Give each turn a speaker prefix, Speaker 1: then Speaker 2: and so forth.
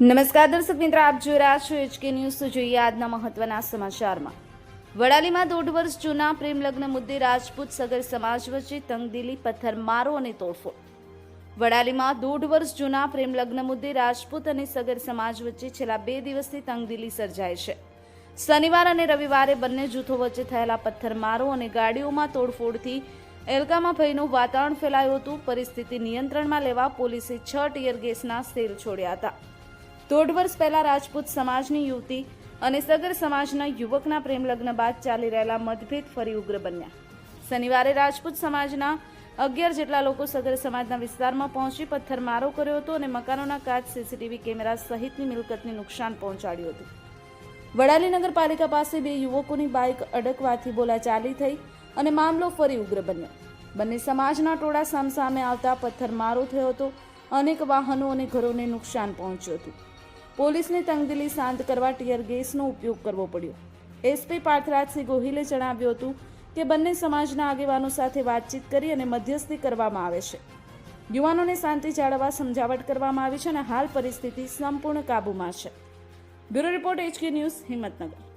Speaker 1: નમસ્કાર દર્શક મિત્રો, આપ જોઈ રહ્યા છો એચકે ન્યૂઝ. તો જોઈએ આજના મહત્વના સમાચારમાં. વડાલીમાં દોઢ વર્ષ જૂના પ્રેમ લગ્ન મુદ્દે રાજપૂત સગર સમાજ વચ્ચે તંગદિલી પથ્થરમારો અને તોડફોડ. વડાલીમાં દોઢ વર્ષ જૂના પ્રેમ લગ્ન મુદ્દે રાજપૂત અને સગર સમાજ વચ્ચે છેલ્લા બે દિવસથી તંગદિલી સર્જાય છે. શનિવાર અને રવિવારે બંને જૂથો વચ્ચે થયેલા પથ્થરમારો અને ગાડીઓમાં તોડફોડથી એલકામાં ભયનું વાતાવરણ ફેલાયું હતું. પરિસ્થિતિ નિયંત્રણમાં લેવા પોલીસે છ ટીયર ગેસના સેલ છોડ્યા હતા. દોઢ વર્ષ પહેલા રાજપૂત સમાજની યુવતી અને સગર સમાજના યુવકના પ્રેમ લગ્ન બાદ ચાલી રહેલા મતભેદ ફરી ઉગ્ર બન્યા. શનિવારે રાજપૂત સમાજના અગિયાર જેટલા લોકો સગર સમાજના વિસ્તારમાં પહોંચી પથ્થરમારો કર્યો હતો અને મકાનોના કાચ, સીસીટીવી કેમેરા સહિતની મિલકતને નુકસાન પહોંચાડ્યું હતું. વડાલી નગરપાલિકા પાસે બે યુવકોની બાઇક અડકવાથી બોલાચાલી થઈ અને મામલો ફરી ઉગ્ર બન્યો. બંને સમાજના ટોળા સામસામે આવતા પથ્થરમારો થયો હતો. અનેક વાહનો અને ઘરોને નુકસાન પહોંચ્યું હતું. પોલીસને તંગદિલી શાંત કરવા ટીયર ગેસનો ઉપયોગ કરવો પડ્યો. એસપી પાર્થરાજસિંહ ગોહિલે જણાવ્યું હતું કે બંને સમાજના આગેવાનો સાથે વાતચીત કરી અને મધ્યસ્થી કરવામાં આવે છે. યુવાનોને શાંતિ જાળવવા સમજાવટ કરવામાં આવી છે અને હાલ પરિસ્થિતિ સંપૂર્ણ કાબૂમાં છે. Bureau report HK news Himmatnagar.